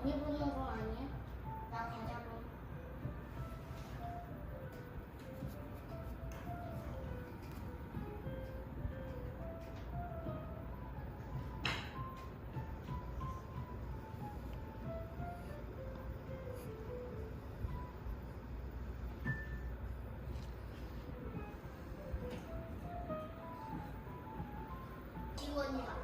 언니 보는 거 아니야? 나 가자 고. 직원이가 해야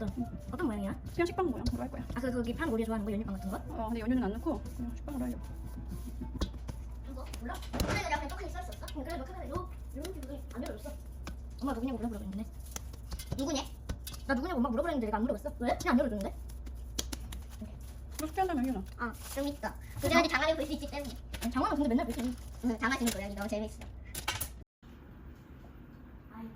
맛있겠다. 어떤 모양이야? 그냥 식빵 모양으로 할 거야. 아 그 거기 파는 우리 좋아하는 거 연유빵 같은 거? 어, 근데 연유는 안 넣고 그냥 식빵으로 하려고. 이거 몰라? 근데 내가 그냥 조금 써 있었어. 응, 그래 너 카메라 요 요런 식으로 안 열어줬어. 엄마 누구냐고 물어보라고 했는데. 누구냐? 나 누구냐고 엄마 물어보라는데 내가 안 물어봤어. 왜? 그냥 안 열어줬는데. 그렇게 한다면 연유나. 어, 좀 있어. 그래야지 장안을 볼수 있기 때문에. 장화는 근데 맨날 그렇게. 해. 응, 장아지는 거야. 너무 재밌어. 아이고.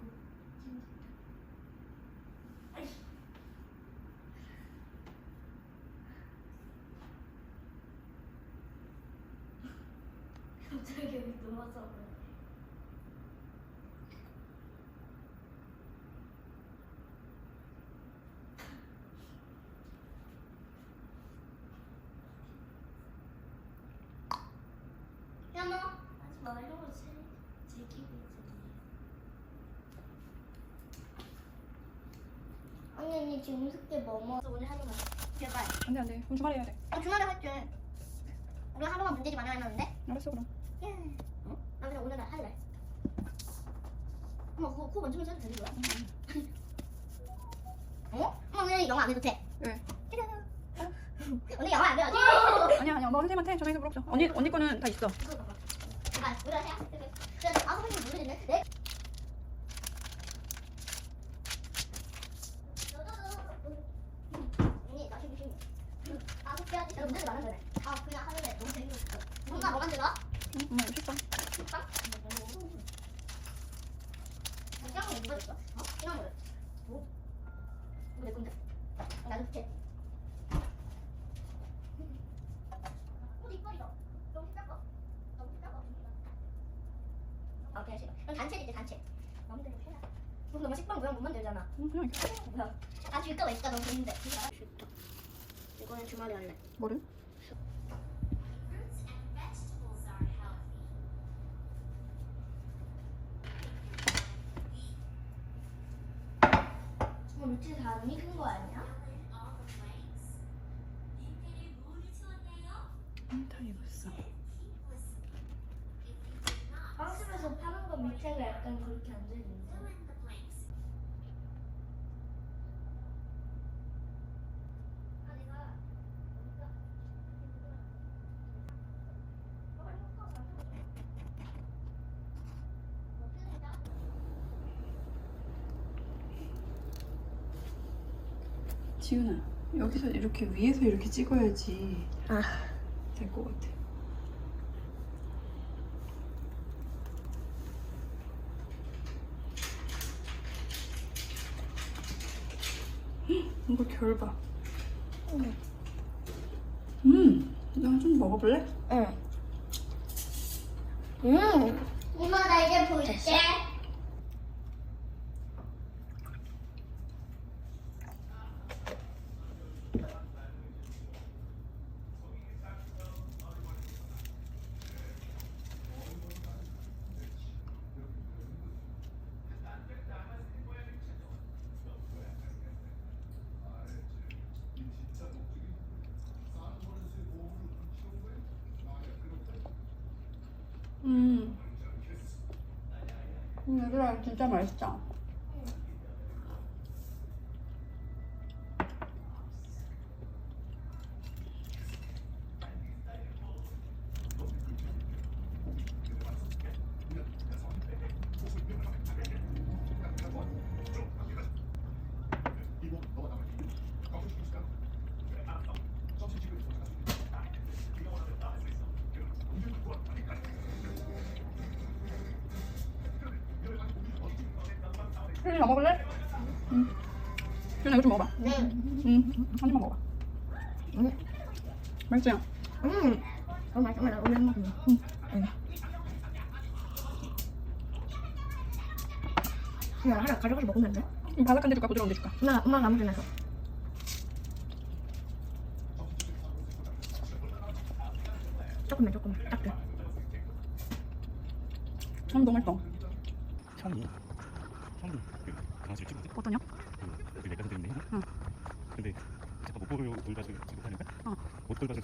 갑자기 여기 누워서 그래. 현호. 하지 말려고 제, 제끼고 있잖아. 언니, 언니 지금 숙제 뭐 먹어? 오늘 거. 제발. 안돼 안돼. 그럼 주말에 해야 돼. 어, 주말에 할게. 우리 하루만 문제집 안 해놨는데? 알았어 그럼. 예. 어? 나 그냥 오늘 날 할래. 엄마 그거 코 만지면서 해도 되는 거야? 어? 엄마 오늘 영어 안 해도 돼. 왜? 언니 영어 안 배워지? 아니야 아니야. 뭐 선생님한테 전화해서 물어보자. 언니 언니 거는 다 있어. 그거 봐봐. 아. 네? 아. 아, 뭐 만들어? 응? 어? 시나몬. 뭐? 이거 내 건데. 나도 줄게. 어, 이빨이다. 너무 작아. 너무 작아. 아, 그냥 싫어. 그럼 단체 줄게, 단체. 마음대로 해라. 근데 엄마 식빵 모양 못 만들잖아. 응, 그냥 이렇게. 뭐야? 아, 줄까 말까 너무 재밌는데. 싫다. 이거는 주말에 할래. 뭐를? 엄마 며칠 다 언니 큰거 아니야? 응, 다 익었어. 빵집에서 파는 거 밑에가 약간 그렇게 안 되는데. 아, 내가 여기가 어, 빨리 섞어서 만들어줘. 뭐 뜯는다? 지은아 여기서 이렇게 위에서 이렇게 찍어야지 아. 될 것 같아. 헉, 이거 결 봐. 음, 나 좀 먹어볼래? 응. 음. 이모 나 이제 볼게. 음. 음, 얘들아 진짜 맛있다. 맛있지? 음. 어, 맛있어. 나 오늘 먹어. 그냥 하나 가져가서 먹으면 안 돼? 이 바삭한 데 줄까? 부드러운 데 줄까? 엄마, 엄마가 아무 데나 줘. 조금만, 조금만. 딱 돼. 음, 너무 맛있어. 처음이 처음으로 그 강아지를 찍거든. 어떠냐? 그 어디 내가 선생님이 응. 근데 잠깐 못 보여 돌봐주고 하니까 어. 못 돌봐줄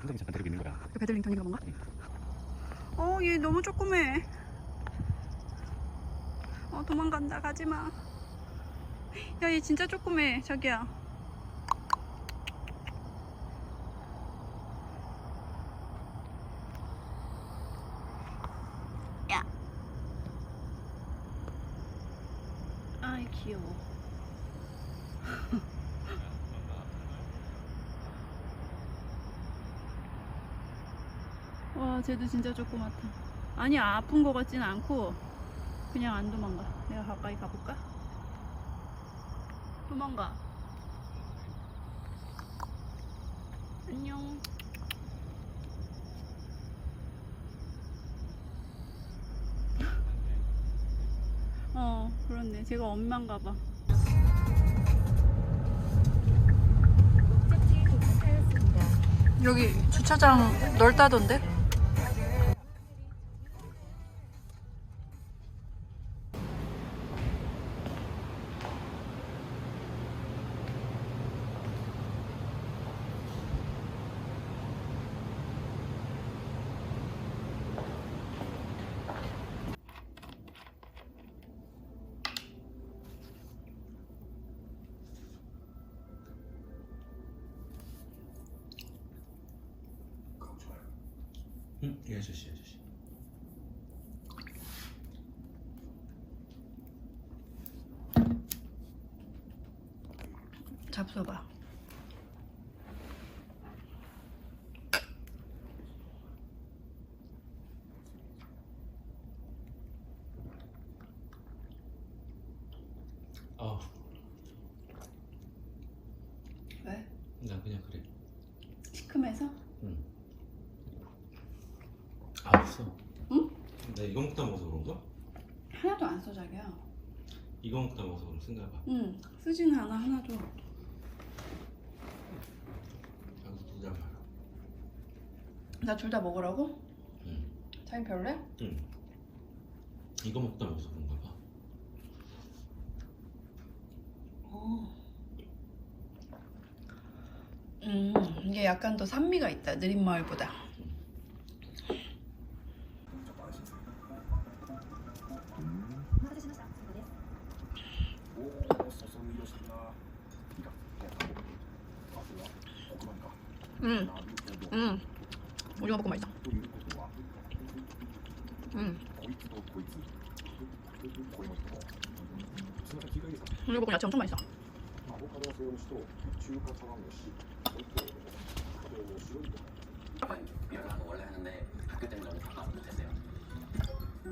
선생님이 잠깐 데리고 있는 거야. 그 배들링턴인가 뭔가? 어, 얘 너무 조그매. 어, 도망간다. 가지 마. 야, 얘 진짜 조그매, 자기야. 야. 아이, 귀여워. 와, 쟤도 진짜 조그맣다. 아니, 아픈 거 같진 않고, 그냥 안 도망가. 내가 가까이 가볼까? 도망가. 안녕. 어, 그렇네. 제가 엄마인가 봐. 여기 주차장 넓다던데? 잡숴봐. 아, 왜? 나 그냥 그래. 시큼해서? 응. 아, 없어. 응? 나 이거 먹다 먹어서 그런가? 하나도 안 써, 자기야. 이거 먹다 먹어서 그런 쓴가 봐. 응, 쓰지는 않아, 하나도. 자기 두잔 말아. 나 둘 다 먹으라고? 응. 자기 별래? 응. 이거 먹다 먹어서 그런가 봐. 어. 음, 이게 약간 더 산미가 있다, 느린 마을보다. 음, 볶음 맛있다. 음. 오늘 볶음 야채 엄청 맛있어.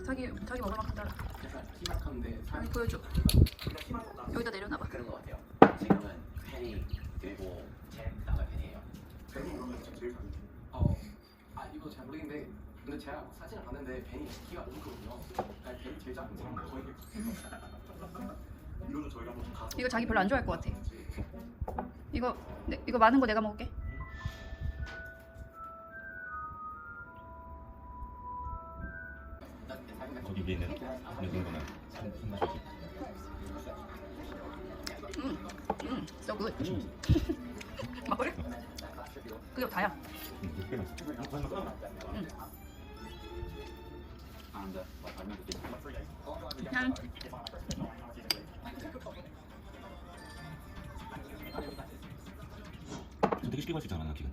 자기 자기 먹으러 간다. 아니 보여줘. 여기다 내려놔봐. 그런 것 같아요. 지금은 팬이 그리고 제 나갈 팬이에요. 근데 제가 사진을 봤는데 벤이 키가 너무 크거든요. 아니 벤이 제일 작은 사람 거의 이거는 저희가 한번 가서 이거 자기 별로 안 좋아할 것 같아. 이거 내, 이거 많은 거 내가 먹을게. 거기 위에 있는 이 정도는 손맛이지. 음, 음, so good. 막걸리? 그게 다야. 난저 되게 쉽게 마시지 않아, 기가.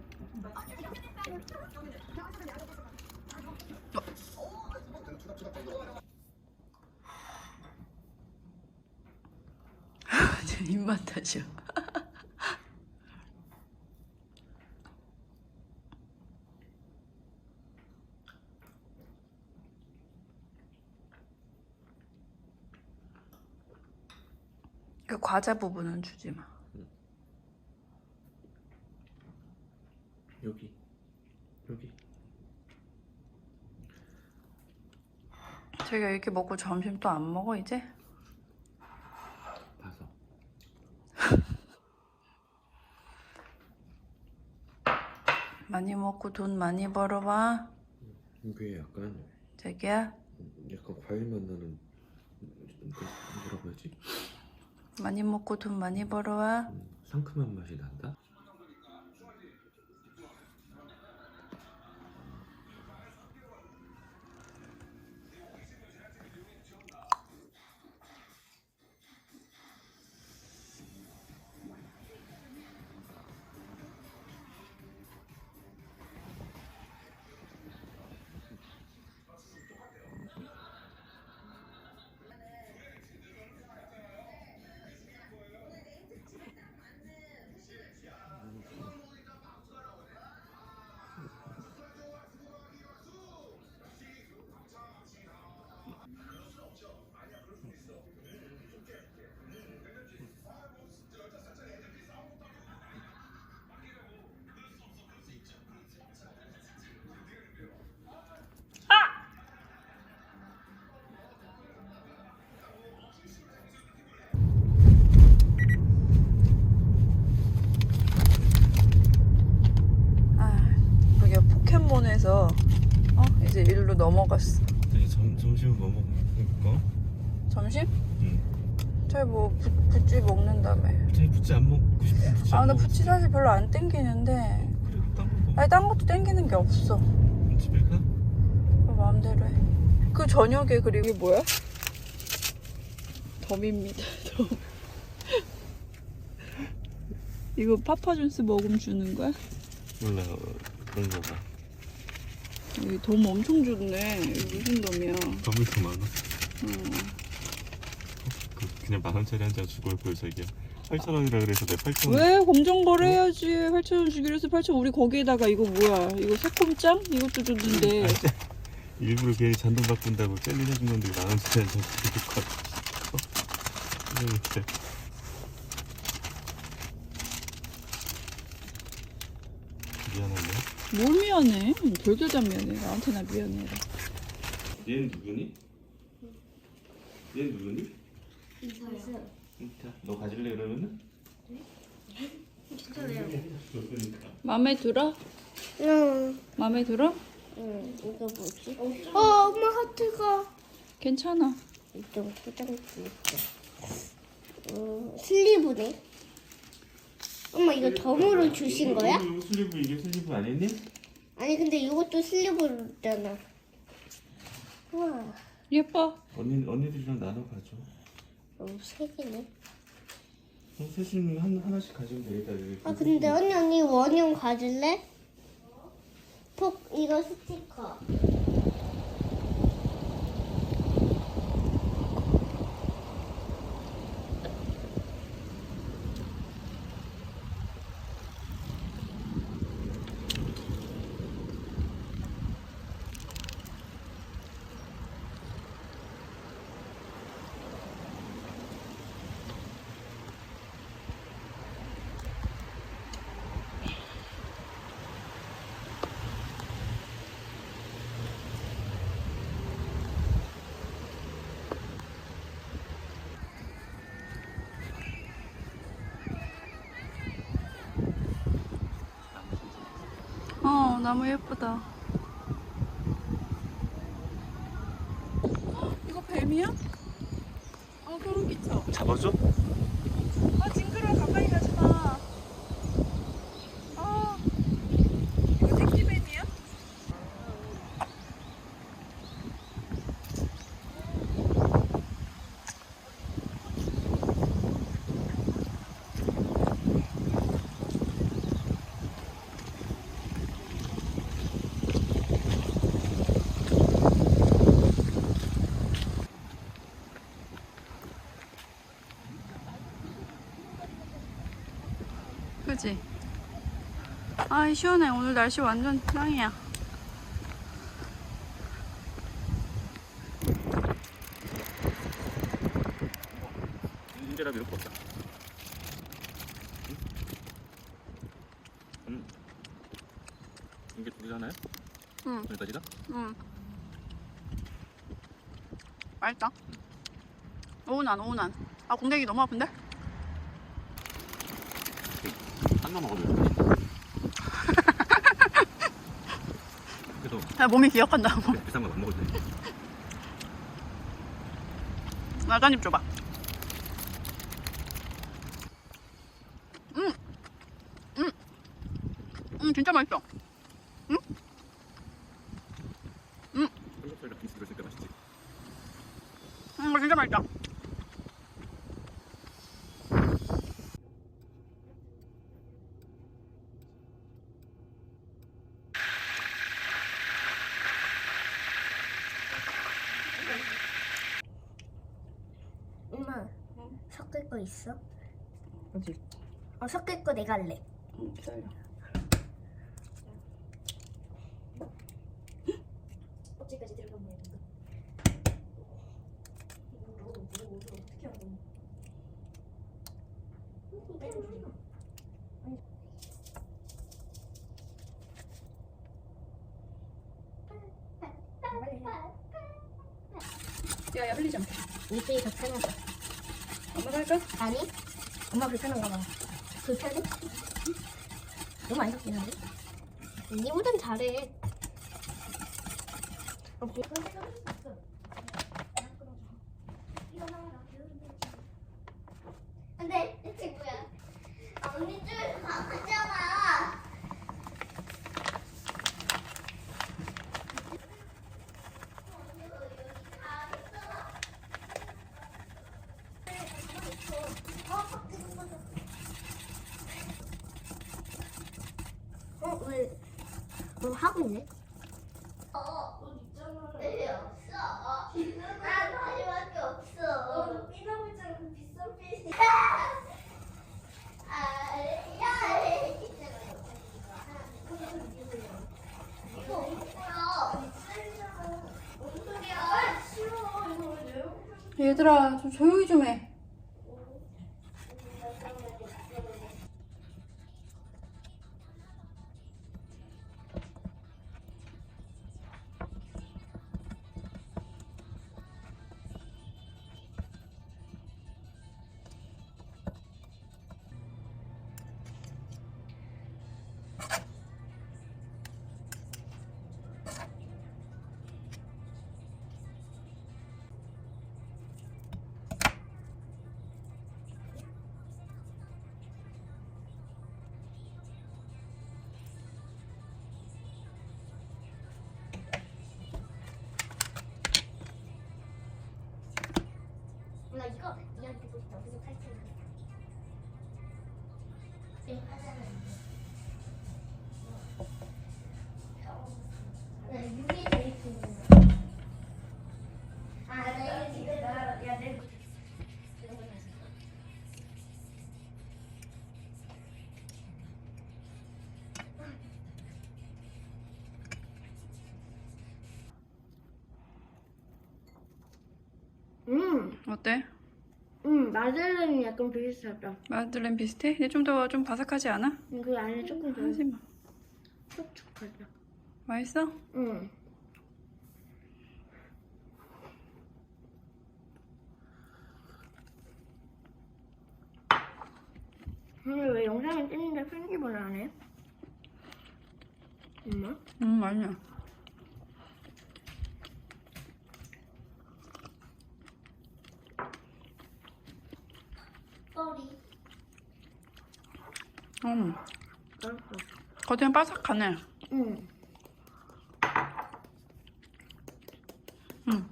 제 입맛 탓이야. 그 과자 부분은 주지 마. 여기 여기 자기가 이렇게 먹고 점심 또 안 먹어 이제? 봐서 많이 먹고 돈 많이 벌어봐. 이게 약간 자기야 약간 과일 맛 나는 뭐라고 해야지 많이 먹고 돈 많이 벌어와. 음, 상큼한 맛이 난다 일로 넘어갔어. 아니 점, 점심은 뭐 먹을까? 점심? 응 저뭐 부찌 먹는다며. 갑자기 부찌 안 먹고 싶어 부찌 아안나 먹고 부찌 사실 별로 안 땡기는데. 그래 딴거 먹어 아니 딴 것도 땡기는 게 없어. 집에 가? 그 마음대로 해. 그 저녁에 그리고 이게 뭐야? 덤입니다. 덤. 이거 파파존스 먹으면 주는 거야? 몰라 그런 거 봐. 여기 덤 엄청 좋네. 이거 무슨 덤이야? 덤이 더 많아 음. 그, 그냥 만 원짜리 한 장 주고 올 거야 자기야 8천 원이라 그래서 내가 8천 원왜 공정 거래 해야지. 8천 원 주기로 해서 8천 우리 거기에다가 이거 뭐야? 이거 새콤짱? 이것도 줬는데. 일부러 괜히 잔돈 바꾼다고 젤리 사준 건데 만 원짜리 한 장 주고 갈 거야 미안하네 뭘 미안해? 별게 다 미안해. 나한테나 미안해. 얘는 누구니? 얘는 누구니? 진짜 너 가질래 그러면은? 마음에 들어? 응. 마음에 들어? 응. 이거 뭐지? 어, 엄마 하트가 괜찮아. 좀 포장돼 있어. 음, 슬리브네. 엄마 이거 덤으로 주신 거야? 이거 슬리브 이게 슬리브 아니니? 아니 근데 이것도 슬리브잖아. 우와, 예뻐. 언니 언니들이랑 나눠 가져. 너무 세 개네. 어, 셋이 한 하나씩 가지면 되겠다. 여기 아 근데 언니 언니 원형 가질래? 폭 이거 스티커. 어, 나무 예쁘다. 헉, 이거 뱀이야? 아, 소름 끼쳐. 잡아줘? 아, 징그러워. 가까이 가지 마. 아, 이거 택시뱀이야? 그지? 아이 시원해 오늘 날씨 완전 짱이야 인제라도 이렇게. 응? 음. 이게 두 개잖아요? 응. 여기까지가? 응. 맛있다. 오운안, 오운안. 아, 공격이 너무 아픈데? 한나 먹어도 돼. 그래도 야, 몸이 기억한다. 비싼 건안 먹어도 돼. 나간입 줘봐. 음, 음, 음, 진짜 맛있어. 삼겹살이랑 김치 들었을 때 맛있지. 음, 이거 진짜 맛있다. 엄마 섞을 거 있어? 어디? 어 섞을 거 내가 할래. 응, 기다려. 어찌까지 들어간 거야 이거? 이거 뭐 이거 어떻게 하고? 야, 야, 흘리지 마. 이쪽이 더 편하다. 할까? 아니? 엄마 불편한가 봐. 불편해? 너무 안 섞이는데? 니보단 잘해. 어, 뭐- 근데 이 친구야. 언니 줄 강하잖아. 어, 왜? 뭐 하고 있네? 어, 내 없어. 난 다리밖에 없어. 삐나물장 그 비싼 삐. 아, 야, 이거 뭐야? 뭔 소리야? 아, 싫어. 이거 왜 내요? 얘들아, 좀 조용히 좀 해. 음 어때? 음, 마들렌이 약간 비슷하다. 마들렌 비슷해? 근데 좀더 좀 바삭하지 않아? 그 안에 조금 더 하지 마. 촉촉하다. 맛있어? 응. 근데 왜 영상을 찍는데 편집을 안 해? 엄마? 음, 맛있네. 머리. 음, 알았어. 겉에는 바삭하네. 응. 음.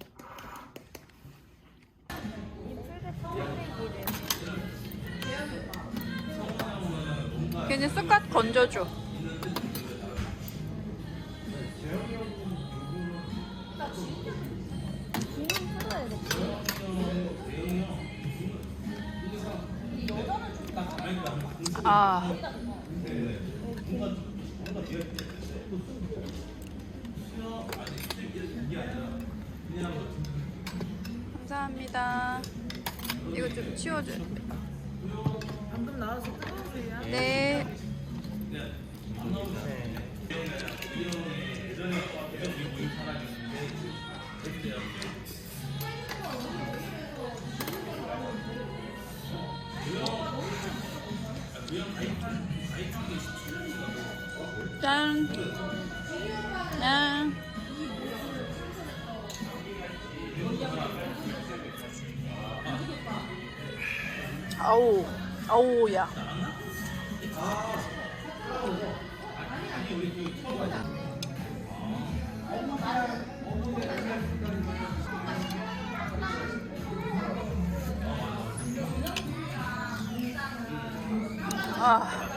걔는 쓱갓 건져줘. 아. 감사합니다. 이거 좀 치워줘야 돼. 방금 나와서 뜨거운 물이야? 네. 짠. 아우, 아우, 야. 아.